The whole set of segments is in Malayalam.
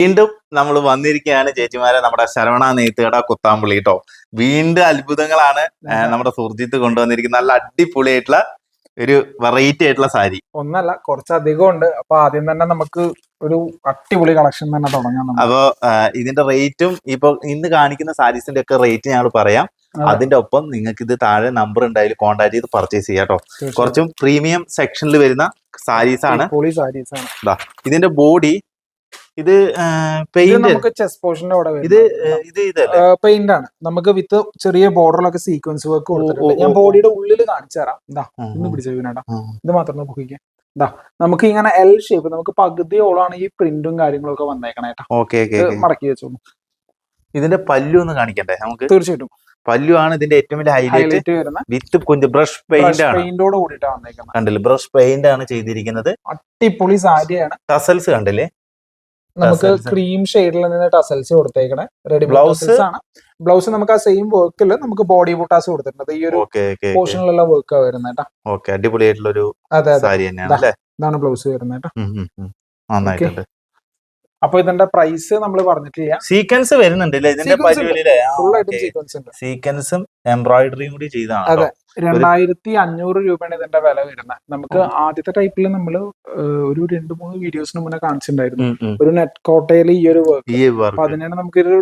വീണ്ടും നമ്മൾ വന്നിരിക്കുകയാണ് ചേച്ചിമാരെ നമ്മുടെ ശരവണ നെയ്ത്തുകട കുത്താമ്പുള്ളി കേട്ടോ വീണ്ടും അത്ഭുതങ്ങളാണ് നമ്മുടെ സുർജിത്ത് കൊണ്ടുവന്നിരിക്കുന്ന നല്ല അടിപൊളിയായിട്ടുള്ള ഒരു വെറൈറ്റി ആയിട്ടുള്ള സാരി. ഒന്നല്ല കുറച്ചധികം ഉണ്ട് അപ്പൊ ആദ്യം തന്നെ നമുക്ക് ഒരു അടിപൊളി കളക്ഷൻ തന്നെ തുടങ്ങാം. അപ്പോ ഇതിന്റെ റേറ്റും ഇപ്പൊ ഇന്ന് കാണിക്കുന്ന സാരീസിന്റെ ഒക്കെ റേറ്റ് ഞങ്ങൾ പറയാം. അതെ. അതിന്റെ ഒപ്പം നിങ്ങൾക്ക് ഇത് താഴെ നമ്പർ ഉണ്ടായാലും കോൺടാക്ട് ചെയ്ത് പർച്ചേസ് ചെയ്യാം കേട്ടോ കുറച്ചും പ്രീമിയം സെക്ഷനിൽ വരുന്ന സാരീസ് ആണ് അടിപൊളി സാരീസ് ആണ് ഇതിന്റെ ബോഡി ഇത് പെയിന്റ് നമുക്ക് ചെസ് പോർഷന്റെ അവിടെ ഇത് ഇത് പെയിന്റ് ആണ്. നമുക്ക് വിത്ത് ചെറിയ ബോർഡറിലൊക്കെ സീക്വൻസ് വർക്ക് കൊടുത്തിട്ടുണ്ട്. ഞാൻ ബോഡിയുടെ ഉള്ളിൽ കാണിച്ചു തരാം. ഇതാ ഇന്ന് പിടിച്ചു ഇത് മാത്രം ഇതാ നമുക്ക് ഇങ്ങനെ എൽ ഷേപ്പ് നമുക്ക് പകുതിയോളാണ് ഈ പ്രിന്റും കാര്യങ്ങളും ഒക്കെ വന്നേക്കണേട്ടാ ഓക്കെ. മടക്കി വെച്ചോളൂ. ഇതിന്റെ പല്ലു ഒന്ന് കാണിക്കണ്ടേ നമുക്ക്? തീർച്ചയായിട്ടും. പല്ലു ആണ് ഇതിന്റെ ഏറ്റവും വലിയ ഹൈലൈറ്റ് വിത്ത് കുഞ്ഞ് ബ്രഷ് പെയിന്റ് ആണ്. പെയിന്റോട് കൂടിയിട്ടാണ് കണ്ടില്ലേ? ബ്രഷ് പെയിന്റ് ആണ് ചെയ്തിരിക്കുന്നത്. അടിപൊളി സാരിയാണ്. ടസൽസ് കണ്ടില്ലേ? നമുക്ക് ക്രീം ഷെയ്ഡിൽ നിന്ന് ടസൽസ് കൊടുത്തേക്കണേ. റെഡി ബ്ലൗസ് ആണ്. ബ്ലൗസ് നമുക്ക് ആ സെയിം വർക്കിൽ നമുക്ക് ബോഡി ബൂട്ടാസ് കൊടുത്തിട്ടുണ്ട്. ഈ ഒരു പോർഷനിലുള്ള വർക്ക് വരുന്നത് കേട്ടോ ഓക്കെ അടിപൊളിയായിട്ടുള്ള ഒരു അതെ. അതെ. ഇതാണ് ബ്ലൗസ് വരുന്നത് കേട്ടോ. നന്നായിട്ടുണ്ട്. അപ്പൊ ഇതിന്റെ പ്രൈസ് നമ്മൾ പറഞ്ഞിട്ടില്ല. സീക്വൻസ് വരുന്നുണ്ട് ഇതിന്റെ സീക്വൻസ് എംബ്രോയിഡറിയും കൂടി ചെയ്താണ് അതെ. രണ്ടായിരത്തി അഞ്ഞൂറ് രൂപയാണ് ഇതിന്റെ വില വരുന്നത്. നമുക്ക് ആദ്യത്തെ ടൈപ്പിൽ നമ്മൾ ഒരു രണ്ട് മൂന്ന് വീഡിയോസിന് മുന്നേ കാണിച്ചിട്ടുണ്ടായിരുന്നു. ഒരു നെറ്റ് കോട്ടയിൽ ഈ ഒരു വർക്ക് അപ്പൊ അതിനാണ് നമുക്കൊരു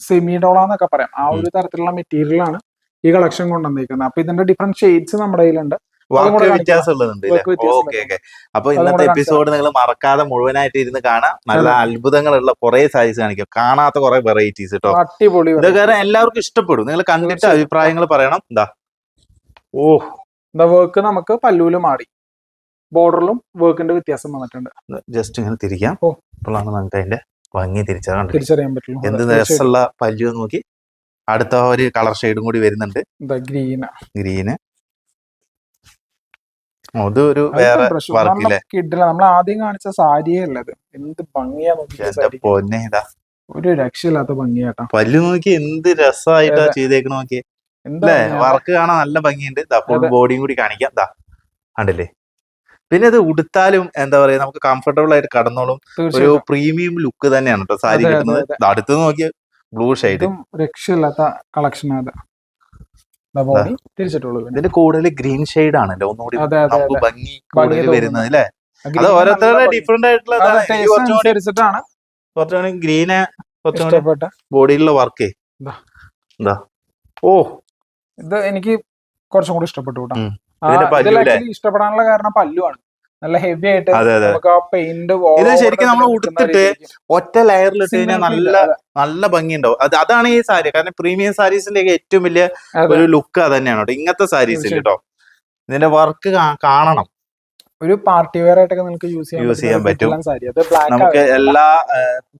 സെമി ഡോളാന്നൊക്കെ പറയാം. ആ ഒരു തരത്തിലുള്ള മെറ്റീരിയലാണ് ഈ കളക്ഷൻ കൊണ്ടുവന്നിരിക്കുന്നത് അപ്പൊ ഇതിന്റെ ഡിഫറെന്റ് ഷെയ്ഡ്സ് നമ്മുടെ കയ്യിലുണ്ട്. വാക്ക് വ്യത്യാസം ഉള്ളതുണ്ട് ഓക്കെ ഓക്കെ. അപ്പൊ ഇന്നത്തെ എപ്പിസോഡ് നിങ്ങൾ മറക്കാതെ മുഴുവനായിട്ട് ഇരുന്ന് കാണാം. നല്ല അതെ. അത്ഭുതങ്ങളുള്ള കുറെ സൈസ് കാണിക്കും. കാണാത്ത കുറെ വെറൈറ്റീസ് കേട്ടോ അടിപൊളി ഇത് കാരണം എല്ലാവർക്കും ഇഷ്ടപ്പെടും. നിങ്ങൾ കണ്ടിട്ട് അഭിപ്രായങ്ങൾ പറയണം. എന്താ ഓ എന്താ വർക്ക് നമുക്ക് പല്ലൂലും മാറി. ബോർഡറിലും വർക്കിന്റെ വ്യത്യാസം വന്നിട്ടുണ്ട്. ജസ്റ്റ് ഇങ്ങനെ തിരിക്കാം. ഓ. അപ്പോഴാണ് നമുക്ക് അതിന്റെ ഭംഗി തിരിച്ചറിയാൻ പറ്റുള്ളൂ. എന്ത്. രസമുള്ള പല്ലു നോക്കി. അടുത്ത ഒരു കളർ ഷെയ്ഡും കൂടി വരുന്നുണ്ട്. ഗ്രീന് ഗ്രീന് അത് ഒരു വേറെ വർക്കില്ലേ? കിഡില നമ്മൾ ആദ്യം കാണിച്ച സാരിയേ അല്ലത് എന്ത് ഭംഗിയാ നോക്കി പൊന്നെ ഇതാ. ഒരു രക്ഷയില്ലാത്ത ഭംഗിയാട്ടാ. പല്ലു നോക്കി എന്ത് രസമായിട്ടാ അതെ. ചെയ്തേക്കണ നോക്കി അല്ലേ. വർക്ക് കാണാൻ നല്ല ഭംഗിയുണ്ട്. ഫുൾ ബോഡിയും കൂടി കാണിക്കാം. ദാ കണ്ടില്ലേ? പിന്നെ ഇത് ഉടുത്താലും എന്താ പറയാ നമുക്ക് കംഫർട്ടബിൾ ആയിട്ട് കടന്നോളും. ഒരു പ്രീമിയം ലുക്ക് തന്നെയാണ് കേട്ടോ സാരി അതെ, അതെ, കിട്ടുന്നത്. അതെ. അടുത്ത് നോക്കിയ ബ്ലൂ ഷെയ്ഡ് രക്ഷയില്ലാത്ത കളക്ഷൻ അത് ബോഡി തിരിച്ചിട്ടുള്ളൂ. ഇതിന്റെ കൂടുതൽ ഗ്രീൻ ഷെയ്ഡ് ആണല്ലോ ഒന്നുകൂടി അതെ അതെ നമുക്ക് അതെ. ഭംഗി കൂടുതൽ വരുന്നത് അല്ലേ അത് ഓരോരുത്തരുടെ ഡിഫറെന്റ് ആയിട്ടുള്ള അതെ, ഇതാണ്. എനിക്ക് taste കുറച്ചുകൂടി അനുസരിച്ചിട്ടാണ്. കുറച്ചുകൂടി ഗ്രീന് കുറച്ചുകൂടി ബോഡിയിലുള്ള വർക്ക് ഓ. ഇത് എനിക്ക് കുറച്ചും കൂടി ഇഷ്ടപ്പെട്ടു കേട്ടോ. ഇഷ്ടപ്പെടാനുള്ള കാരണം പല്ലുവാണ്. നല്ല ഹെവി ആയിട്ട് നമുക്ക് ആ പെയിന്റ് ഇത് ശരിക്കും നമ്മൾ ഉടുത്തിട്ട് ഒറ്റ ലെയറിൽ ഇട്ട് കഴിഞ്ഞാൽ നല്ല നല്ല ഭംഗിയുണ്ടാവും. അത് അതാണ് ഈ സാരി. കാരണം പ്രീമിയം സാരീസിന്റെ ഏറ്റവും വലിയ ഒരു ലുക്ക് അത് തന്നെയാണ് കേട്ടോ. ഇങ്ങനത്തെ സാരീസ്. കേട്ടോ. ഇതിന്റെ വർക്ക് കാണണം. ഒരു പാർട്ടി വെയർ ആയിട്ടൊക്കെ നിങ്ങൾക്ക് യൂസ് ചെയ്യാൻ യൂസ് ചെയ്യാൻ പറ്റും. നമുക്ക് എല്ലാ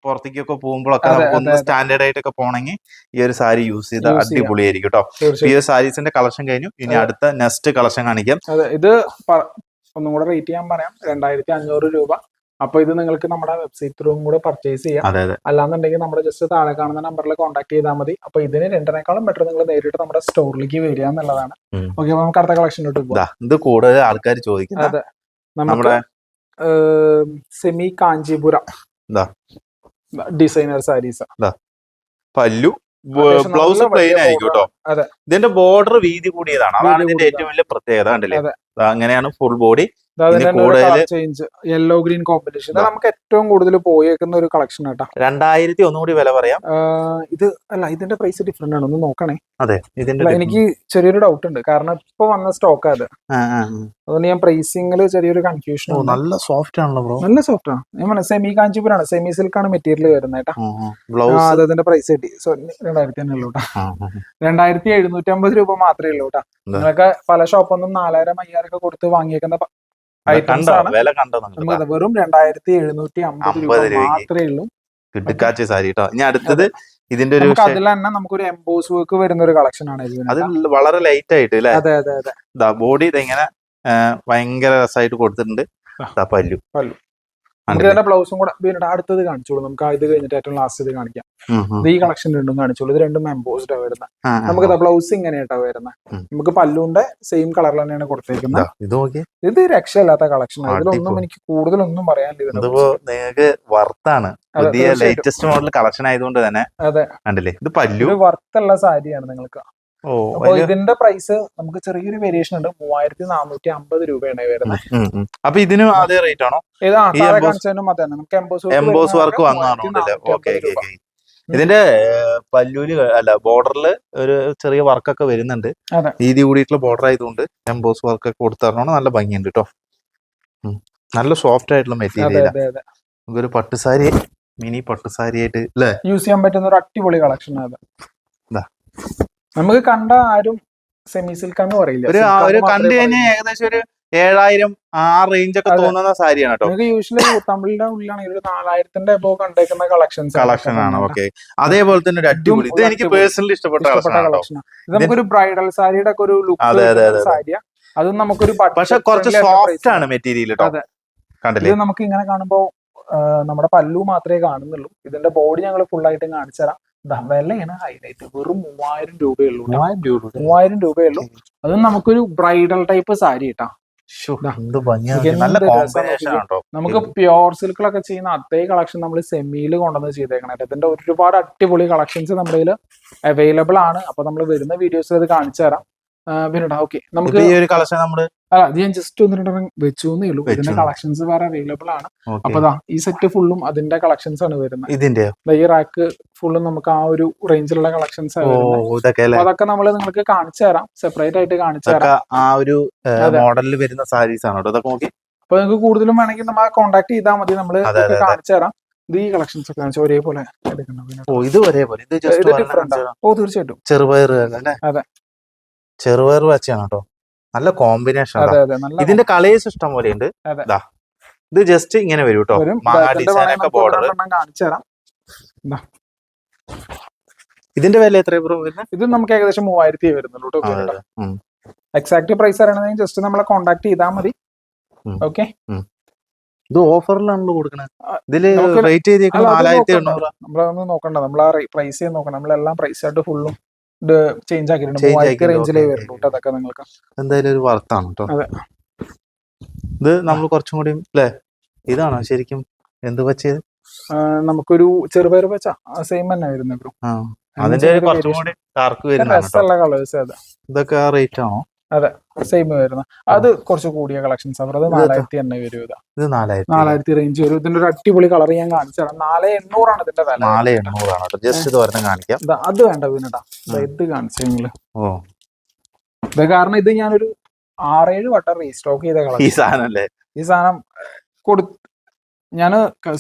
പുറത്തേക്കൊക്കെ പോകുമ്പോഴൊക്കെ നമുക്ക് ഒന്ന്. സ്റ്റാൻഡേർഡ് ആയിട്ടൊക്കെ പോണെങ്കിൽ ഈ ഒരു സാരി യൂസ് ചെയ്ത് അടിപൊളിയായിരിക്കും കേട്ടോ. ഈ ഒരു സാരീസിന്റെ കളക്ഷൻ കഴിഞ്ഞു. ഇനി അടുത്ത നെക്സ്റ്റ് കളക്ഷൻ കാണിക്കാം. ഇത് ഒന്നും കൂടെ റേറ്റ് ചെയ്യാൻ പറയാം. രണ്ടായിരത്തി അഞ്ഞൂറ് രൂപ. അപ്പൊ ഇത് നിങ്ങൾക്ക് നമ്മുടെ വെബ്സൈറ്റ് ത്രൂവും കൂടെ പർച്ചേസ് ചെയ്യാം. അല്ലാന്നുണ്ടെങ്കിൽ നമ്മുടെ ജസ്റ്റ് താഴെ കാണുന്ന നമ്പറിൽ കോൺടാക്ട് ചെയ്താൽ മതി. അപ്പൊ ഇതിന് രണ്ടിനേക്കാളും ബെറ്റർ നിങ്ങൾ നേരിട്ട് നമ്മുടെ സ്റ്റോറിലേക്ക് വരിക എന്നുള്ളതാണ്. ഓക്കെ അപ്പൊ നമുക്ക് അടുത്ത കളക്ഷനിലോട്ട് പോകാം ഇത് കൂടുതൽ ആൾക്കാർ ചോദിക്കുന്നത് അതെ. നമ്മുടെ സെമി കാഞ്ചീപുരം. ഡിസൈനർ സാരീസ് പല്ലു. ബ്ലൗസ് പ്ലെയിൻ ആയിരിക്കും കേട്ടോ. ഇതിന്റെ ബോർഡർ വീതി കൂടിയതാണ്. അതാണ് ഇതിന്റെ ഏറ്റവും വലിയ പ്രത്യേകത കണ്ടില്ലേ. അങ്ങനെയാണ് full body change yellow green combination നമുക്ക് ഏറ്റവും കൂടുതൽ പോയേക്കുന്ന ഒരു കളക്ഷൻ ആട്ടാ. രണ്ടായിരത്തി ഒന്നുകൂടി വില പറയാം. ഇത് അല്ല ഇതിന്റെ പ്രൈസ് ഡിഫറെന്റ് ആണ്. ഒന്ന് നോക്കണേ. അതെ ഇതിന്റെ എനിക്ക് ചെറിയൊരു ഡൗട്ട് ഉണ്ട്. കാരണം ഇപ്പൊ വന്ന സ്റ്റോക്ക് അത്. അതുകൊണ്ട് ഞാൻ പ്രൈസിംഗിൽ ചെറിയൊരു കൺഫ്യൂഷൻ നല്ല സോഫ്റ്റ് ആണല്ലോ ബ്രോ നല്ല സോഫ്റ്റ് ആണ്. ഞാൻ സെമി കാഞ്ചിപുരാണ്. സെമി സിൽക്ക് ആണ് മെറ്റീരിയൽ വരുന്നത് അത് അതിന്റെ പ്രൈസ് കിട്ടി. സോറി രണ്ടായിരത്തി തന്നെ ഉള്ളൂ രണ്ടായിരത്തി എഴുന്നൂറ്റി അമ്പത് രൂപ മാത്രമേ ഉള്ളൂ കേട്ടോ? നിങ്ങൾക്ക് പല ഷോപ്പൊന്നും നാലായിരം അയ്യായിരം ഒക്കെ കൊടുത്ത് വാങ്ങിയേക്കുന്ന ഐറ്റംസ് ആണ് വില കണ്ടോ നമുക്ക് വെറും രണ്ടായിരത്തി എഴുന്നൂറ്റി അമ്പത് രൂപ മാത്രമേ ഉള്ളൂ. കിട്ടിക്കാച്ച സാരി കേട്ടോ ഇനി അടുത്തത് ഇതിന്റെ ഒരു അതിൽ തന്നെ നമുക്കൊരു എംബോസ് വർക്ക് വരുന്ന ഒരു കളക്ഷൻ ആണ് അത് വളരെ ലൈറ്റ് ആയിട്ട് അല്ലേ അതെ അതെ അതെ. ബോഡി ഇതെങ്ങനെ ഭയങ്കര രസമായിട്ട് കൊടുത്തിട്ടുണ്ട്. പല്ലു. പല്ലു. നമുക്ക് ഇതിന്റെ ബ്ലൗസും കൂടെ വീണ്ടും അടുത്തത് കാണിച്ചോളൂ. നമുക്ക് ഇത് കഴിഞ്ഞിട്ട് ഏറ്റവും ലാസ്റ്റ് ഇത് കാണിക്കാം. ഇത് ഈ കളക്ഷൻ രണ്ടും കാണിച്ചോളൂ. ഇത് രണ്ടും എംബോസ്ഡ് വരുന്നത് നമുക്ക് ബ്ലൗസ് ഇങ്ങനെയായിട്ടാ വരുന്നത്. നമുക്ക് പല്ലുന്റെ സെയിം കളറിൽ തന്നെയാണ് കൊടുത്തേക്കുന്നത് ഇത് രക്ഷയില്ലാത്ത കളക്ഷൻ ഇതിലൊന്നും. എനിക്ക് കൂടുതലൊന്നും പറയാനില്ല ഇതിനെ ഇതിപ്പോ നിങ്ങൾക്ക് വർത്താണ് അതെ, പുതിയ. ലേറ്റസ്റ്റ് മോഡൽ കളക്ഷൻ ആയതുകൊണ്ട് തന്നെ. അതെ. കണ്ടില്ലേ? ഇത് പല്ലു. വർത്തുള്ള സാരിയാണ് നിങ്ങൾക്ക്. അപ്പൊ ഇതിന്റെ പ്രൈസ് നമുക്ക് ചെറിയൊരു വേരിയേഷൻ ഉണ്ട്. മൂവായിരത്തി നാനൂറ്റി അമ്പത് രൂപയാണ് വരുന്നത്. അപ്പൊ ഇതിനും അതേ റേറ്റ് ആണോ? കാണിച്ചതിനും അതെ നമുക്ക് എംബോസ് വർക്ക് ഓക്കെ ഇതിന്റെ പല്ലൂൽ അല്ല ബോർഡറിൽ ഒരു ചെറിയ വർക്കൊക്കെ വരുന്നുണ്ട്. രീതി കൂടിയിട്ടുള്ള ബോർഡർ ആയതുകൊണ്ട് എംബോസ് വർക്ക് ഒക്കെ കൊടുത്തരണോ നല്ല ഭംഗിയുണ്ട് കേട്ടോ നല്ല സോഫ്റ്റ് ആയിട്ടുള്ള മെറ്റീരിയൽ നമുക്കൊരു പട്ടുസാരി മിനി പട്ടുസാരി ആയിട്ട് യൂസ് ചെയ്യാൻ പറ്റുന്ന ഒരു അടിപൊളി കളക്ഷൻ ആണ്. നമുക്ക് കണ്ട ആരും സെമി സിൽക്കാന്ന് പറയില്ല. ഒരു ഒരു കണ്ടു കഴിഞ്ഞാൽ ഏകദേശം ഒരു ഏഴായിരം ആ റേഞ്ച് ഒക്കെ തോന്നുന്ന സാരിയാണ് കേട്ടോ നമുക്ക് യൂഷ്വലി തമിഴിന്റെ ഉള്ളിലാണെങ്കിൽ ഒരു നാലായിരത്തിന്റെ എബോ കണ്ടേക്കുന്ന കളക്ഷൻസ് കളക്ഷൻ ആണ് ഓക്കെ അതേപോലെ തന്നെ ഒരു അടിപൊളി. ഇത് എനിക്ക് പേഴ്സണലി ഇഷ്ടപ്പെട്ട കളക്ഷൻ ഇത് നമുക്കൊരു ബ്രൈഡൽ സാരിയുടെ ഒക്കെ ഒരു ലുക്ക് അതെ. സാരിയാ. അതും നമുക്കൊരു പക്ഷെ കുറച്ച് സോഫ്റ്റ് ആണ്. മെറ്റീരിയൽ കേട്ടോ. കണ്ടില്ലേ? നമുക്ക് ഇങ്ങനെ കാണുമ്പോ ആ, നമ്മുടെ പല്ലു മാത്രമേ കാണുന്നുള്ളൂ. ഇതിന്റെ ബോഡി ഞങ്ങൾ ഫുൾ ആയിട്ട് കാണിച്ചു തരാം. വിലയാണ് ഹൈലൈറ്റ് വെറും മൂവായിരം രൂപയുള്ളൂ മൂവായിരം രൂപ. മൂവായിരം രൂപയുള്ളൂ അത് നമുക്കൊരു ബ്രൈഡൽ ടൈപ്പ് സാരി കേട്ടാ നമുക്ക് പ്യോർ സിൽക്കിലൊക്കെ ചെയ്യുന്ന അതേ കളക്ഷൻ നമ്മൾ സെമിയിൽ കൊണ്ടുവന്ന് ചെയ്തേക്കണേ ഇതിന്റെ ഒരുപാട് അടിപൊളി കളക്ഷൻസ് നമ്മുടെ കയ്യിൽ അവൈലബിൾ ആണ്. അപ്പൊ നമ്മൾ വരുന്ന വീഡിയോസിൽ അത് കാണിച്ചു തരാം. പിന്നെടാ ഓക്കെ നമുക്ക് ഈ ഒരു കളക്ഷൻ നമ്മൾ അല്ല ഇത് ഞാൻ ജസ്റ്റ് ഒന്ന് രണ്ടെണ്ണം വെച്ചു എന്നേ ഉള്ളൂ. ഇതിന്റെ കളക്ഷൻസ് വേറെ അവൈലബിൾ ആണ്. അപ്പൊ ഈ സെറ്റ് ഫുള്ളും അതിന്റെ കളക്ഷൻസ് ആണ് വരുന്നത്. ഇതിന്റെ ഈ റാക്ക് ഫുള്ളും നമുക്ക് ആ ഒരു റേഞ്ചിലുള്ള കളക്ഷൻസ് അതൊക്കെ നമ്മൾ നിങ്ങൾക്ക് കാണിച്ചു തരാം. സെപ്പറേറ്റ് ആയിട്ട് കാണിച്ചു തരാം. ആ ഒരു. മോഡലിൽ വരുന്ന സാരീസ് ആണ്? ഇതൊക്കെ നോക്കി. അപ്പൊ നിങ്ങൾക്ക് കൂടുതലും വേണമെങ്കിൽ നമ്മൾ കോൺടാക്ട് ചെയ്താൽ മതി. നമ്മൾ. കാണിച്ചു തരാം. ഇത് ഈ കളക്ഷൻസ് ഒക്കെ ഒരേപോലെ എടുക്കണം. ഓ ഇത് ഒരേപോലെ. ഇത് ഡിഫറെന്റ് ഓ തീർച്ചയായിട്ടും. ചെറുപയർ അല്ലേ? അതെ. ചെറുപയർ പച്ചയാണ് കേട്ടോ. നല്ല കോമ്പിനേഷൻ ഇതിന്റെ കളേഴ്സ് ഇഷ്ടം പോലെ ഉണ്ട്. ഇത് ജസ്റ്റ് ഇങ്ങനെ വരും കേട്ടോ. ബോർഡർ ഇതിന്റെ വില എത്ര ഇത് നമുക്ക് ഏകദേശം മൂവായിരത്തി വരുന്നുള്ളൂ. എക്സാക്ട് പ്രൈസ് അറിയണമെങ്കിൽ ജസ്റ്റ് നമ്മളെ കോൺടാക്ട് ചെയ്താൽ മതി. ഓക്കെ ഇത് ഓഫറിലാണല്ലോ കൊടുക്കണത് ഇതിൽ റേറ്റ് ചെയ്തേക്കുന്നത് നാലായിരത്തി നോക്കണ്ട. എണ്ണൂറ് നമ്മളതൊന്നും നോക്കണ്ട. നമ്മൾ ആ പ്രൈസ് നോക്കണം. നമ്മളെല്ലാം പ്രൈസ് ആയിട്ട് ഫുള്ളും ചേഞ്ച് ആക്കിയിട്ടുണ്ട്. റേഞ്ചിലേ വരുള്ളൂ. അതൊക്കെ നിങ്ങൾക്ക്. എന്തായാലും ഒരു വർത്താണ് കേട്ടോ. ഇത് നമ്മൾ കുറച്ചും കൂടി അല്ലേ ഇതാണോ ശരിക്കും എന്ത് പറ്റിയത് ആ, നമുക്കൊരു ചെറുപയർ വെച്ച സെയിം തന്നെ വരുന്നത് ബ്രോ. അതിന്റെ കുറച്ചും കൂടി ഡാർക്ക് വരുന്ന കളേഴ്സ് ഇതൊക്കെ ആ റേറ്റ് ആണോ? സെയിം വരുന്ന. അത് കുറച്ച് കൂടിയ കളക്ഷൻസ് അവർ അത് നാലായിരത്തി തന്നെ വരും ഇത് നാലായിരത്തി. റേഞ്ച് വരും. ഇതിന്റെ ഒരു അടിപൊളി കളർ ഞാൻ കാണിച്ചു തരാം നാല് എണ്ണൂറാണ് ഇതിന്റെ വില. നാല് എണ്ണൂറാണ് ജസ്റ്റ് ഇത് കാണിക്കാം. അത് വേണ്ട പിന്നെടാ ഇത് കാണിച്ചു നിങ്ങൾ ഓ. ഇത് കാരണം ഇത് ഞാനൊരു ആറേഴ് വട്ടം റീസ്റ്റോക്ക് ചെയ്ത ഈ കളക്ഷൻ സാധനം അല്ലേ ഈ സാധനം കൊടു ഞാൻ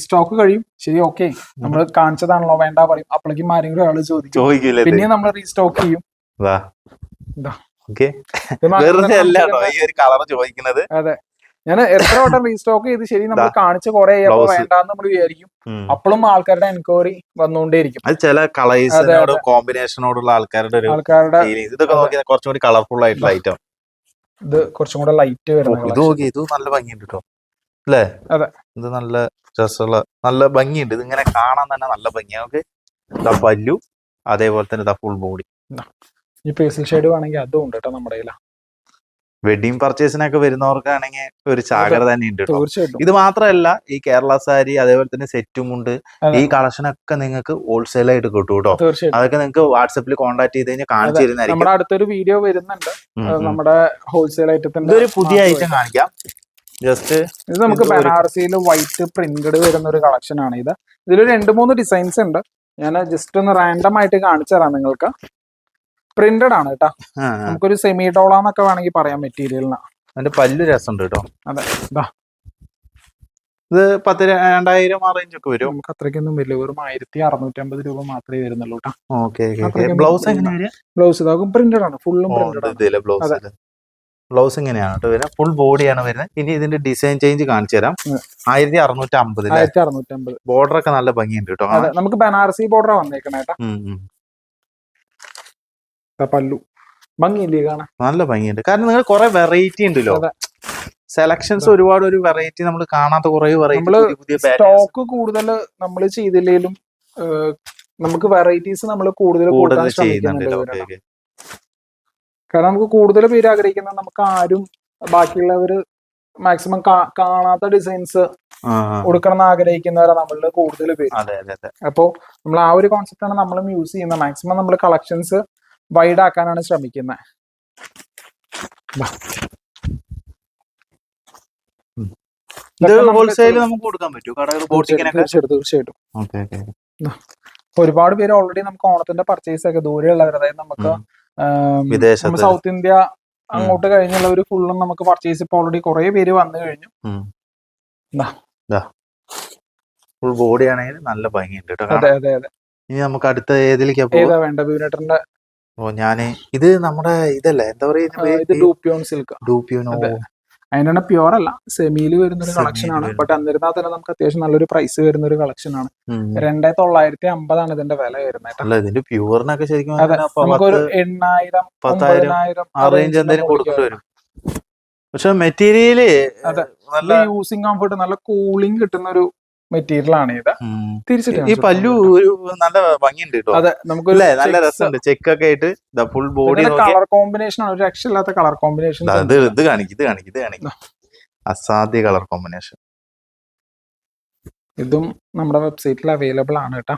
സ്റ്റോക്ക് കഴിയും. ശരി ഓക്കെ നമ്മൾ കാണിച്ചതാണല്ലോ വേണ്ട പറയും. അപ്പോഴേക്കും ആരെങ്കിലും ഒരാൾ ചോദിക്കും. പിന്നെ നമ്മൾ റീസ്റ്റോക്ക് ചെയ്യും. ഓക്കെ. വെറുതെ അല്ല ഈ ഒരു കളർ ചോദിക്കുന്നത്. ഞാൻ എത്ര വട്ടം റീസ്റ്റോക്ക് ചെയ്ത് ശരി നമ്മൾ കാണിച്ച കുറെ. വേണ്ടാന്ന് നമ്മൾ വിചാരിക്കും. അപ്പോഴും ആൾക്കാരുടെ എൻക്വയറി വന്നുകൊണ്ടേയിരിക്കും അത് ചില അതെ, കളേഴ്സിനോട് കോമ്പിനേഷനോടുള്ള ആൾക്കാരുടെ ഒരു ആൾക്കാരുടെ ഇതൊക്കെ അതെ. നോക്കിയാൽ കുറച്ചും കൂടി കളർഫുൾ ആയിട്ടുള്ള ഐറ്റം ഇത് കുറച്ചും കൂടെ ലൈറ്റ് വരുന്നത് ഇത്. നോക്കി ഇത് നല്ല ഭംഗിയുണ്ട് കേട്ടോ അല്ലേ? അതെ. ഇത് നല്ല രസമുള്ള നല്ല ഭംഗിയുണ്ട്. ഇത് ഇങ്ങനെ കാണാൻ തന്നെ നല്ല ഭംഗിയാണ് നമുക്ക് പല്ലു. അതേപോലെ തന്നെ ഇതാ ഫുൾ ബോഡി ഈ പേസിൽ ഷെയ്ഡ് വേണമെങ്കിൽ അതും ഉണ്ട് കേട്ടോ നമ്മുടെ കയ്യില. വെഡിങ് പർച്ചേസിനൊക്കെ വരുന്നവർക്കാണെങ്കിൽ ഒരു ചാകര തന്നെ ഉണ്ട് തീർച്ചയായിട്ടും. ഇത് മാത്രമല്ല ഈ കേരള സാരി അതേപോലെ തന്നെ സെറ്റും ഉണ്ട്. ഈ കളക്ഷൻ ഒക്കെ നിങ്ങൾക്ക് ഹോൾസെയിൽ ആയിട്ട് കിട്ടും കേട്ടോ അതൊക്കെ നിങ്ങൾക്ക് വാട്സപ്പിൽ കോൺടാക്ട് ചെയ്ത് കഴിഞ്ഞാൽ കാണിച്ചു. തരുന്നതായിരിക്കും. നമ്മുടെ അടുത്തൊരു വീഡിയോ വരുന്നുണ്ട്. നമ്മുടെ ഹോൾസെയിൽ ഐറ്റത്തിന്റെ ഇതൊരു പുതിയ ഐറ്റം കാണിക്കാം. ജസ്റ്റ് ഇത് നമുക്ക് ബനാറസിയിൽ വൈറ്റ് പ്രിന്റഡ് വരുന്ന ഒരു കളക്ഷൻ ആണ് ഇത്. ഇതിൽ രണ്ട് മൂന്ന് ഡിസൈൻസ് ഉണ്ട്. ഞാൻ ജസ്റ്റ് ഒന്ന് റാൻഡം ആയിട്ട് കാണിച്ചു തരാം നിങ്ങൾക്ക്. പ്രിന്റഡ് ആണ് കേട്ടോ നമുക്കൊരു സെമി ഡോളാന്നൊക്കെ വേണമെങ്കിൽ പറയാം മെറ്റീരിയലിന് അതിന്റെ പല്ല് രസമുണ്ട് കേട്ടോ അതെ ഇതാ. ഇത് പത്ത് രണ്ടായിരം ആ റേഞ്ച് ഒക്കെ വരും. നമുക്ക് അത്രയ്ക്കൊന്നും വരില്ല. വെറും ആയിരത്തി അറുന്നൂറ്റി അമ്പത് രൂപ മാത്രമേ വരുന്നുള്ളൂ കേട്ടോ ബ്ലൗസ്. ബ്ലൗസ് ഇതാകും പ്രിന്റഡ് ആണ്. ഫുള്ളും പ്രിന്റഡ് ബ്ലൗസ് ബ്ലൗസ് ഇങ്ങനെയാണ് കേട്ടോ വരുന്നത്? ഫുൾ ബോഡിയാണ് വരുന്നത്. ഇനി ഇതിന്റെ ഡിസൈൻ ചേഞ്ച് കാണിച്ചു തരാം. ആയിരത്തി അറുന്നൂറ്റി അമ്പത് ബോർഡർ ഒക്കെ നല്ല ഭംഗിയുണ്ട് കേട്ടോ നമുക്ക് ബനാറസി ബോർഡർ വന്നേക്കണേ കേട്ടോ ഉം, ഉം. ദാ പല്ലു. ഭംഗിയില്ലേ കാണാൻ? നല്ല ഭംഗിയുണ്ട്. കാരണം നിങ്ങൾ കുറെ വെറൈറ്റി ഉണ്ടല്ലോ. സെലക്ഷൻസ് ഒരുപാട് ഒരു വെറൈറ്റി നമ്മൾ കാണാത്ത കുറെ വെറൈറ്റി സ്റ്റോക്ക് കൂടുതൽ നമ്മൾ ചെയ്തില്ലെങ്കിലും നമുക്ക് വെറൈറ്റീസ് നമ്മൾ കൂടുതൽ കൂട്ടാൻ ശ്രമിക്കുന്നുണ്ട്. കാരണം നമുക്ക് കൂടുതൽ പേര് ആഗ്രഹിക്കുന്നത് നമുക്ക് ആരും ബാക്കിയുള്ളവര് മാക്സിമം കാണാത്ത ഡിസൈൻസ് കൊടുക്കണം എന്ന് ആഗ്രഹിക്കുന്നവരാണ് നമ്മളിൽ കൂടുതൽ പേര്. അപ്പോ നമ്മൾ ആ ഒരു കോൺസെപ്റ്റ് ആണ് നമ്മളും യൂസ് ചെയ്യുന്നത്. മാക്സിമം നമ്മൾ കളക്ഷൻസ് വൈഡ് ആക്കാനാണ് ശ്രമിക്കുന്നത് തീർച്ചയായിട്ടും തീർച്ചയായിട്ടും ഒരുപാട് പേര് ഓൾറെഡി നമുക്ക് ഓണത്തിന്റെ പർച്ചേസ് ഒക്കെ ദൂരെയുള്ളവർ അതായത് നമുക്ക് സൗത്ത് ഇന്ത്യ അങ്ങോട്ട് കഴിഞ്ഞുള്ളവര് ഫുള്ളും നമുക്ക് പർച്ചേസ് ഇപ്പൊ ഓൾറെഡി കുറെ പേര് വന്നു കഴിഞ്ഞു. ദാ. ഫുൾ ബോഡി ആണെങ്കിൽ നല്ല ഭംഗിയുണ്ട് കേട്ടോ അതെ അതെ അതെ. ഇനി നമുക്ക് അടുത്ത ഏതിലേക്കാ ഏതാ വേണ്ട ബിബിനേട്ടന്റെ ഓ ഞാൻ ഇത് നമ്മുടെ ഇതല്ലേ? എന്താ പറയുക ഡൂപ്യോൺ സിൽക്ക്. ഡൂപ്യൂനോ അതെ. അതിന്റെ പ്യുവർ അല്ല സെമിയിൽ വരുന്ന ഒരു കളക്ഷൻ ആണ്. ബട്ട് എന്നിരുന്നാൽ തന്നെ നമുക്ക് അത്യാവശ്യം നല്ലൊരു പ്രൈസ് വരുന്ന ഒരു കളക്ഷൻ ആണ്. രണ്ടേ തൊള്ളായിരത്തി അമ്പതാണ് ഇതിന്റെ വില വരുന്നത് ഇതിന്റെ പ്യൂറിനൊക്കെ ശരിക്കും നമുക്കൊരു എണ്ണായിരം പത്തായിരം ആ റേഞ്ച് എന്തെങ്കിലും കൊടുക്കേണ്ടി വരും. പക്ഷെ മെറ്റീരിയൽ. നല്ല യൂസിങ് കംഫർട്ട് നല്ല കൂളിംഗ് കിട്ടുന്ന ഒരു മെറ്റീരിയൽ ആണ് ഇത് തിരിച്ചിട്ട് ഈ പല്ലു ഒരു നല്ല ഭംഗിയുണ്ട് കേട്ടോ അതെ നമുക്ക് നല്ല രസമുണ്ട്. ചെക്ക് ഒക്കെ ആയിട്ട് ഫുൾ ബോഡി കളർ കോമ്പിനേഷൻ ആണ്. ഒരു രക്ഷയില്ലാത്ത കളർ കോമ്പിനേഷൻ ഇത് ഇത് കാണിക്കും ഇത് കാണിക്കും ഇത് കാണിക്കും. അസാധ്യ കളർ കോമ്പിനേഷൻ ഇതും നമ്മുടെ വെബ്സൈറ്റിൽ അവൈലബിൾ ആണ് കേട്ടോ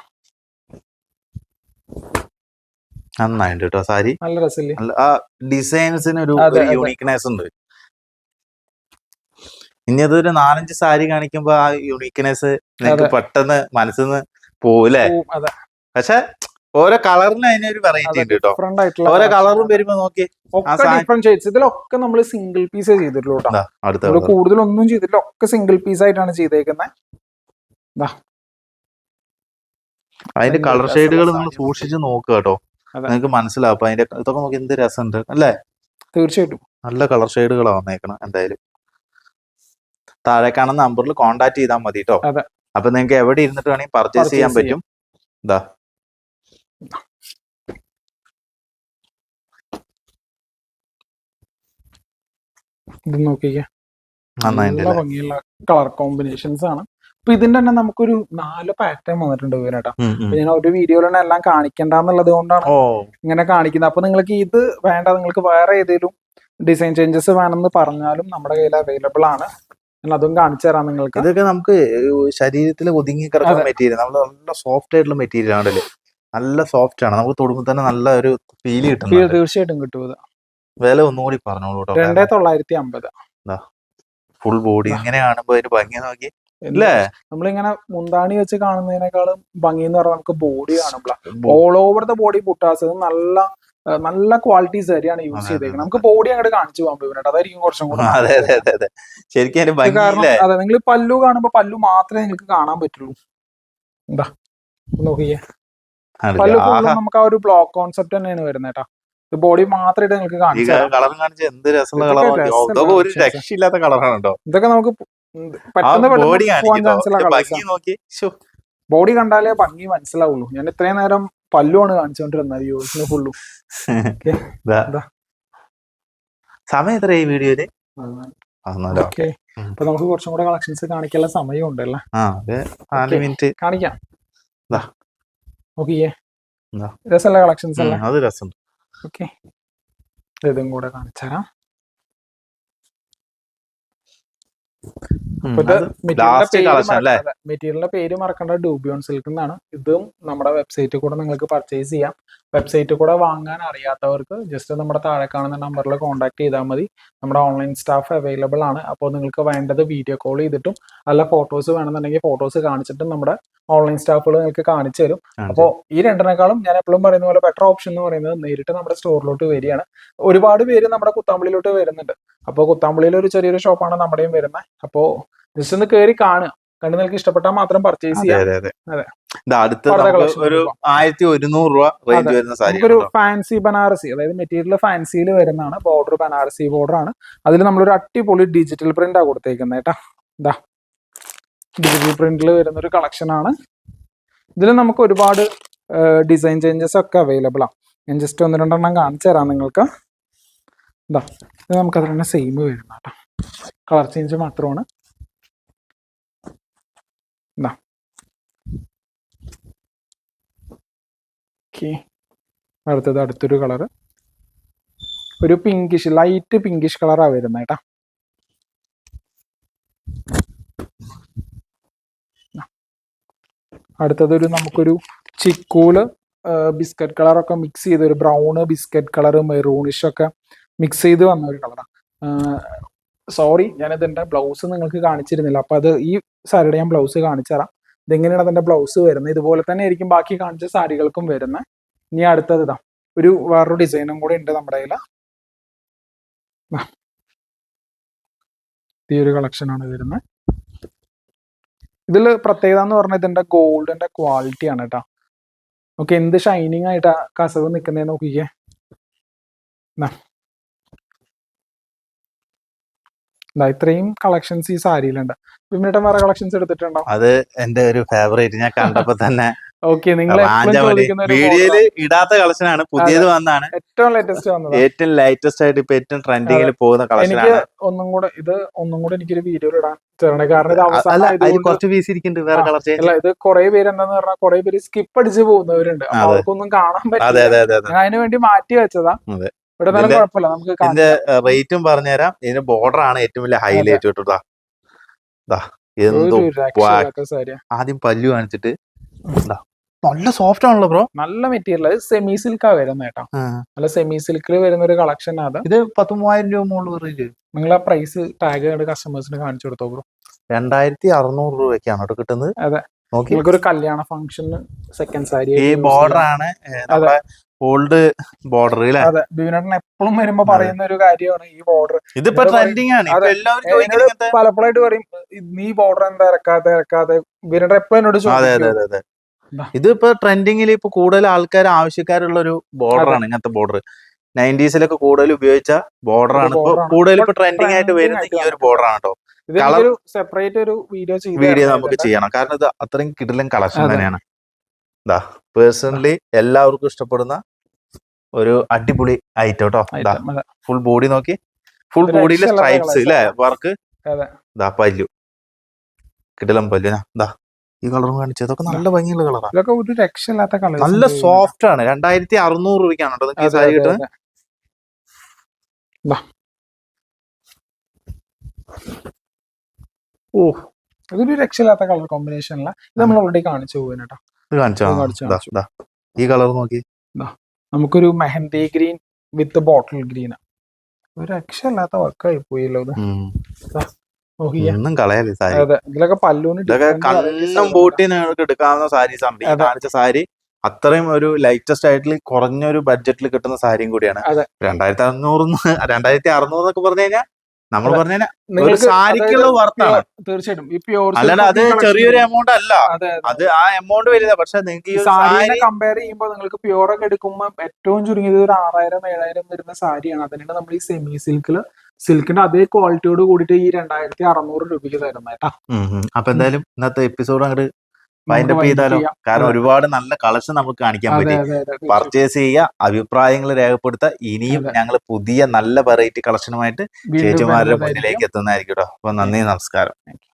നന്നായിട്ട് കേട്ടോ സാരി. നല്ല രസമില്ലേ? ആ ഡിസൈൻസിന് ഒരു. യൂണിക്നെസ് ഉണ്ട്. ഇനി അതൊരു നാലഞ്ച് സാരി കാണിക്കുമ്പോ ആ യുണീക്ക്നെസ് നിങ്ങൾക്ക് പെട്ടെന്ന് പെട്ടെന്ന് നിന്ന് പോവില്ലേ? പക്ഷെ ഓരോ കളറിന് അതിനൊരു വെറൈറ്റി ഉണ്ട് കേട്ടോ. ഓരോ കളറും. വരുമ്പോ നോക്കി. ഡിഫറെന്റ് ഷെയ്ഡ്സ് ഇതിലൊക്കെ നമ്മൾ സിംഗിൾ പീസേ ചെയ്തിട്ടുള്ളൂ കേട്ടോ. കൂടുതലൊന്നും ചെയ്തിട്ടില്ല. ഒക്കെ സിംഗിൾ പീസ് ആയിട്ടാണ് ചെയ്തേക്കുന്നത് അതിന്റെ കളർ ഷെയ്ഡുകൾ നിങ്ങൾ സൂക്ഷിച്ച് നോക്കുക കേട്ടോ. നിങ്ങൾക്ക് മനസ്സിലാവും. അപ്പൊ അതിന്റെ ഇതൊക്കെ നോക്കി എന്ത് രസമുണ്ട് അല്ലേ? തീർച്ചയായിട്ടും. നല്ല കളർ ഷെയ്ഡുകളാണ് വന്നേക്കണം എന്തായാലും. താഴെ കാണുന്ന നമ്പറിൽ കോൺടാക്ട് ചെയ്താൽ മതി കേട്ടോ അതെ. അപ്പൊ നിങ്ങൾക്ക് എവിടെ ഇരുന്നിട്ട് വേണമെങ്കിൽ പർച്ചേസ് ചെയ്യാൻ Purchase പറ്റും. ഇതാ ഇത് നോക്കിക്കേ. നന്നായിട്ടുണ്ട് നല്ല ഭംഗിയുള്ള കളർ കോമ്പിനേഷൻസ് ആണ്. അപ്പൊ ഇതിന്റെ തന്നെ നമുക്കൊരു നാല് പാറ്റേൺ വന്നിട്ടുണ്ട് ഉം, ഉം. ഞാൻ ഒരു വീഡിയോയിൽ തന്നെ എല്ലാം കാണിക്കണ്ടെന്നുള്ളത് കൊണ്ടാണ് ഓ. ഇങ്ങനെ കാണിക്കുന്നത്. അപ്പൊ നിങ്ങൾക്ക് ഇത് വേണ്ട നിങ്ങൾക്ക് വേറെ ഏതെങ്കിലും ഡിസൈൻ ചേഞ്ചസ് വേണമെന്ന് പറഞ്ഞാലും നമ്മുടെ കയ്യിൽ അവൈലബിൾ ആണ്. ഞാൻ അതും കാണിച്ചു തരാം നിങ്ങൾക്ക്. ഇതൊക്കെ നമുക്ക് ശരീരത്തിൽ ഒതുങ്ങി കിടക്കുന്ന മെറ്റീരിയൽ. നമ്മൾ നല്ല സോഫ്റ്റ് ആയിട്ടുള്ള മെറ്റീരിയൽ ആണല്ലേ നല്ല സോഫ്റ്റ് ആണ്. നമുക്ക് തൊടുമ്പോൾ തന്നെ നല്ല ഒരു ഫീൽ കിട്ടും തീർച്ചയായിട്ടും കിട്ടും ഇത്. വില ഒന്നുകൂടി പറഞ്ഞോളൂ രണ്ടേ തൊള്ളായിരത്തി അമ്പത് ഫുൾ ബോഡി ഇങ്ങനെ കാണുമ്പോ അതിന്റെ ഭംഗി നോക്കി. അല്ലേ നമ്മളിങ്ങനെ മുന്താണി വെച്ച് കാണുന്നതിനേക്കാളും ഭംഗി എന്ന് പറഞ്ഞാൽ നമുക്ക് ബോഡി കാണുമ്പോൾ ഓൾ ഓവർ ദ ബോഡി പുട്ടാസ് നല്ല നല്ല ക്വാളിറ്റീസ് വരെയാണ് യൂസ് ചെയ്തേക്കുന്നത്. നമുക്ക് ബോഡി അങ്ങോട്ട് കാണിച്ചു പോകാൻ പറ്റും അതായിരിക്കും കുറച്ചും കൂടെ അതെ അതെ അതെ അതെ. ശരിക്കും അതിന്റെ ഇത് കാരണം ഭംഗിയില്ലേ? അതെ നിങ്ങൾ പല്ലു കാണുമ്പോ പല്ലു മാത്രമേ നിങ്ങൾക്ക് കാണാൻ പറ്റുള്ളൂ. എന്താ നോക്കിയേ? പല്ലു നമുക്ക് ആ ഒരു ബ്ലോക്ക് കോൺസെപ്റ്റ് തന്നെയാണ് വരുന്നത് കേട്ടോ. ബോഡി മാത്രമായിട്ട് നിങ്ങൾക്ക് ഈ കാണിച്ചു തരാം. കളർ കാണിച്ച എന്ത് രസമുള്ള ഇതൊക്കെ കളറാണ്? നമുക്ക് പെട്ടെന്ന് പോകാൻ ചാൻസ് ഉള്ള. ബോഡി കണ്ടാലേ ഭംഗി മനസ്സിലാവുള്ളൂ. ഞാൻ ഇത്രയും നേരം പല്ലുമാണ് കാണിച്ചുകൊണ്ടിരുന്നത് യൂസിന് ഫുള്ളും. സമയം എത്ര ഈ വീഡിയോയിൽ? ഓക്കെ. അപ്പൊ നമുക്ക് കുറച്ചും കൂടെ കളക്ഷൻസ് കാണിക്കാനുള്ള സമയമുണ്ട് അല്ലേ? മിനിറ്റ്. കാണിക്കാം. നോക്കിയേ. ദാ. രസമുള്ള കളക്ഷൻസ് അല്ലേ? അത് രസമുണ്ട് ഓക്കെ. ഇതും കൂടെ കാണിച്ചുതരാം ഉം, അപ്പൊ ഇത് അത് മെറ്റീരിയലിന്റെ പേര് മറക്കേണ്ട. ഡൂബിയോൺ സിൽക്ക് എന്നാണ്. ഇതും നമ്മുടെ വെബ്സൈറ്റിൽ കൂടെ നിങ്ങൾക്ക് പർച്ചേസ് ചെയ്യാം. വെബ്സൈറ്റിൽ കൂടെ വാങ്ങാൻ അറിയാത്തവർക്ക് ജസ്റ്റ് നമ്മുടെ താഴെ കാണുന്ന നമ്പറിൽ കോൺടാക്ട് ചെയ്താൽ മതി. നമ്മുടെ ഓൺലൈൻ സ്റ്റാഫ് അവൈലബിൾ ആണ്. അപ്പോൾ നിങ്ങൾക്ക് വേണ്ടത് വീഡിയോ കോൾ ചെയ്തിട്ടും അല്ല ഫോട്ടോസ് വേണമെന്നുണ്ടെങ്കിൽ ഫോട്ടോസ് കാണിച്ചിട്ടും നമ്മുടെ ഓൺലൈൻ സ്റ്റാഫുകൾ നിങ്ങൾക്ക് കാണിച്ചു തരും. അപ്പോൾ ഈ രണ്ടിനേക്കാളും ഞാൻ എപ്പോഴും പറയുന്ന പോലെ ബെറ്റർ ഓപ്ഷൻ എന്ന് പറയുന്നത് നേരിട്ട് നമ്മുടെ സ്റ്റോറിലോട്ട് വരികയാണ്. ഒരുപാട് പേര് നമ്മുടെ കുത്താമ്പള്ളിയിലോട്ട് വരുന്നുണ്ട്. അപ്പോൾ കുത്താമ്പളിയിൽ ഒരു ചെറിയൊരു ഷോപ്പാണ് നമ്മുടെയും വരുന്നത് അപ്പോൾ ജസ്റ്റ് ഒന്ന് കയറി കാണുക. കണ്ടു നിങ്ങൾക്ക് ഇഷ്ടപ്പെട്ടാൽ മാത്രം പർച്ചേസ് ഒരു നമുക്കൊരു ഫാൻസി ബനാറസി അതായത് മെറ്റീരിയൽ ഫാൻസിയിൽ വരുന്നതാണ്. ബോർഡർ ബനാറസി ബോർഡർ ആണ്. അതിൽ നമ്മളൊരു അടിപൊളി ഡിജിറ്റൽ പ്രിന്റ് ആ കൊടുത്തേക്കുന്നത് കേട്ടാ. ഇതാ ഡിജിറ്റൽ പ്രിന്റിൽ വരുന്ന ഒരു കളക്ഷൻ ആണ്. ഇതിൽ നമുക്ക് ഒരുപാട് ഡിസൈൻ ചേഞ്ചസ് ഒക്കെ അവൈലബിൾ ആണ് ഞാൻ ജസ്റ്റ് ഒന്ന് രണ്ടെണ്ണം കാണിച്ചു തരാം നിങ്ങൾക്ക്. ഇതാ ഇത് നമുക്ക് അതിൽ തന്നെ സെയിം വരുന്ന കേട്ടോ. കളർ ചേഞ്ച് മാത്രമാണ്. ഇതാ ഓക്കെ. അടുത്തത് അടുത്തൊരു കളറ് ഒരു പിങ്കിഷ് ലൈറ്റ് പിങ്കിഷ് കളറാണ് വരുന്നത് കേട്ടാ. അടുത്തതൊരു നമുക്കൊരു ചിക്കൂൽ ബിസ്ക്കറ്റ് കളറൊക്കെ മിക്സ് ചെയ്ത് ഒരു ബ്രൗണ് ബിസ്ക്കറ്റ് കളർ മെറൂണിഷ് ഒക്കെ മിക്സ് ചെയ്ത് വന്ന ഒരു കളറാണ് സോറി ഞാനിതിന്റെ ബ്ലൗസ് നിങ്ങൾക്ക് കാണിച്ചിരുന്നില്ല. അപ്പോൾ അത് ഈ സാരിയുടെ ഞാൻ ബ്ലൗസ് കാണിച്ചു തരാം. ഇതെങ്ങനെയാണ് അതിന്റെ ബ്ലൗസ് വരുന്നത്? ഇതുപോലെ തന്നെ ആയിരിക്കും ബാക്കി കാണിച്ച സാരികൾക്കും വരുന്നത്. ഇനി അടുത്തത് ഇതാ. ഒരു വേറൊരു ഡിസൈനും കൂടെ ഉണ്ട് നമ്മുടെ കയ്യിൽ ഈ ഒരു കളക്ഷനാണ് വരുന്നത്. ഇതിൽ പ്രത്യേകത എന്ന് പറഞ്ഞാൽ ഇതിന്റെ ഗോൾഡിന്റെ ക്വാളിറ്റി ആണ് കേട്ടോ. ഓക്കെ എന്ത് ഷൈനിങ് ആയിട്ടാ കസവ് നിൽക്കുന്നതെന്ന് നോക്കിക്കേ ദാ. ദാ ഇത്രയും കളക്ഷൻസ് ഈ സാരിയിലുണ്ട്. പിന്നീട് വേറെ കളക്ഷൻസ് എടുത്തിട്ടുണ്ടോ? അത് എന്റെ ഒരു ഫേവറേറ്റ് ഞാൻ കണ്ടപ്പോ തന്നെ ഓക്കെ നിങ്ങൾ വീഡിയോയിൽ ഇടാത്ത കളക്ഷനാണ് പുതിയത് വന്നാണ് ഏറ്റവും ലേറ്റസ്റ്റ് വന്നത്. ഏറ്റവും ലേറ്റസ്റ്റ് ആയിട്ട് ഇപ്പൊ ഏറ്റവും ട്രെൻഡിങ്ങിൽ പോകുന്ന എനിക്ക് ഒന്നും കൂടെ ഇത് ഒന്നും കൂടെ എനിക്കൊരു വീഡിയോ ഇടാൻ തരണേ കാരണം ഇത് അവസാനം കുറച്ച് പീസ് ഇരിക്കുന്നുണ്ട് വേറെ കളർ അല്ല ഇത് കുറെ പേര് എന്താന്ന് പറഞ്ഞാൽ കുറെ പേര് സ്കിപ്പ് അടിച്ച് പോകുന്നവരുണ്ട്. അവർക്കൊന്നും കാണാൻ പറ്റില്ല. അതിന് വേണ്ടി മാറ്റി വെച്ചതാ. അതെ. ഇതിന്റെ- റേറ്റും പറഞ്ഞുതരാം. ഇതിന്റെ ബോർഡർ ആണ് ഏറ്റവും വലിയ ഹൈലൈറ്റ് കേട്ടോ എന്തോ ആദ്യം പല്ലു കാണിച്ചിട്ട് നല്ല സോഫ്റ്റ് ആണല്ലോ ബ്രോ നല്ല മെറ്റീരിയൽ അത് സെമി സിൽക്കാ വരുന്ന കേട്ടോ നല്ല സെമി സിൽക്കിൽ വരുന്ന ഒരു കളക്ഷൻ അത്. ഇത് പത്ത് മൂവായിരം രൂപ മുകളിൽ റേറ്റ് നിങ്ങൾ ആ പ്രൈസ് ടാഗ് കസ്റ്റമേഴ്സിന് കാണിച്ചു കൊടുത്തോ ബ്രോ രണ്ടായിരത്തി അറുന്നൂറ് രൂപയ്ക്കാണ് കേട്ടോ കിട്ടുന്നത്. അതെ. ഒരു കല്യാണ ഫംഗ്ഷന് സെക്കൻഡ് സാരി ഈ ബോർഡർ ആണ് ഓൾഡ് ബോർഡർ അല്ലെ അതെ. ബിബിനേട്ടൻ എപ്പോഴും വരുമ്പോ. പറയുന്ന ഒരു കാര്യമാണ് ഈ ബോർഡർ ഇതിപ്പോ ട്രെൻഡിങ് ആണ്. എല്ലാവരും പലപ്പോഴായിട്ട് പറയും നീ ബോർഡർ എന്താ ഇറക്കാതെ ഇറക്കാതെ ബിബിനേട്ടൻ എപ്പോഴും എന്നോട് ചോദിക്കും. ഇതിപ്പോ ട്രെൻഡിങ്ങിൽ ഇപ്പൊ കൂടുതൽ ആൾക്കാർ ആവശ്യക്കാരുള്ള ഒരു ബോർഡർ ആണ് ഇങ്ങനത്തെ ബോർഡർ നയന്റീസിലൊക്കെ കൂടുതൽ ഉപയോഗിച്ച ബോർഡർ ആണ്. ഇപ്പൊ. കൂടുതൽ ഇപ്പൊ ട്രെൻഡിങ് ആയിട്ട് വരുന്ന ഈ ഒരു ബോർഡർ ആണ് കേട്ടോ സെപ്പറേറ്റ് ഒരു വീഡിയോ വീഡിയോ നമുക്ക് ചെയ്യണം. കാരണം ഇത് അത്രയും കിടിലൻ കളക്ഷൻ തന്നെയാണ്. ഇതാ പേഴ്സണലി എല്ലാവർക്കും ഇഷ്ടപ്പെടുന്ന ഒരു അടിപൊളി ഐറ്റം കേട്ടോ ഫുൾ ബോഡി നോക്കി. ഫുൾ ബോഡിയിൽ ബോഡിയിലെ സ്ട്രൈപ്സ് അല്ലേ ഇല്ലേ വർക്ക്. ഇതാ പല്ലു. കിടിലം പല്ലു ഇതാ ഈ കളറും കാണിച്ചത് ഇതൊക്കെ നല്ല ഭംഗിയുള്ള കളറാണ് ഇതൊക്കെ ഒരു രക്ഷയില്ലാത്ത കളർ നല്ല സോഫ്റ്റ് ആണ്. രണ്ടായിരത്തി അറുന്നൂറ് രൂപയ്ക്കാണ് കേട്ടോ നിങ്ങൾക്ക് ഈ സാരി കിട്ടുന്നത്. ഓ ഇതൊരു രക്ഷയില്ലാത്ത കളർ കോമ്പിനേഷനിലാണ് ഇത് നമ്മൾ ഓൾറെഡി കാണിച്ചു പോകും കേട്ടോ ഇത് കാണിച്ചോ. ഈ കളർ നോക്കി. നമുക്കൊരു mehndi green with bottle green. ഒരു രക്ഷയില്ലാത്ത വർക്കായി പോയല്ലോ ഇത്. ഉം. നോക്കിയ. ഒന്നും കളയല്ലേ സാരി? അതെ ഇതിലൊക്കെ പല്ലൂന് ഇതൊക്കെ different varieties കണ്ണും ആണ്. പൂട്ടി നിങ്ങൾക്ക് എടുക്കാവുന്ന സാരീസ് ആണ് ഈ കാണിച്ച സാരി അത്രയും ഒരു ലൈറ്റസ്റ്റ് ആയിട്ട് കുറഞ്ഞൊരു ബഡ്ജറ്റിൽ കിട്ടുന്ന സാരിയും കൂടിയാണ്. രണ്ടായിരത്തി അറുന്നൂറ് രണ്ടായിരത്തി അറുന്നൂറ് എന്നൊക്കെ പറഞ്ഞു കഴിഞ്ഞാൽ നമ്മൾ. പറഞ്ഞു ഒരു സാരിക്കുള്ള വർത്താണ് തീർച്ചയായിട്ടും. അല്ലാണ്ട് അത് ചെറിയൊരു എമൗണ്ട് അല്ല. അത് ആ എമൗണ്ട് വരില്ല പക്ഷെ നിങ്ങൾക്ക് സാരി കമ്പയർ ചെയ്യുമ്പോൾ നിങ്ങൾക്ക് പ്യൂർ ഒക്കെ എടുക്കുമ്പോൾ ഏറ്റവും ചുരുങ്ങിയത് ഒരു ആറായിരം ഏഴായിരം വരുന്ന സാരിയാണ്. അതിനാണ് നമ്മൾ ഈ സെമി സിൽക്കിൽ സിൽക്കിന്റെ അതേ ക്വാളിറ്റിയോട് കൂടിയിട്ട് ഈ രണ്ടായിരത്തി അറുന്നൂറ് രൂപയ്ക്ക് തരുന്നത് കേട്ടോ. അപ്പൊ എന്തായാലും ഇന്നത്തെ എപ്പിസോഡ് അങ്ങോട്ട് wind ചെയ്താലോ? കാരണം ഒരുപാട് നല്ല കളക്ഷൻ നമുക്ക് കാണിക്കാൻ പറ്റി. പർച്ചേസ് ചെയ്യുക അഭിപ്രായങ്ങൾ രേഖപ്പെടുത്തുക. ഇനിയും. ഞങ്ങൾ പുതിയ നല്ല വെറൈറ്റി കളക്ഷനുമായിട്ട് ചേച്ചിമാരുടെ. മുന്നിലേക്ക് എത്തുന്നതായിരിക്കും കേട്ടോ അപ്പൊ നന്ദി നമസ്കാരം.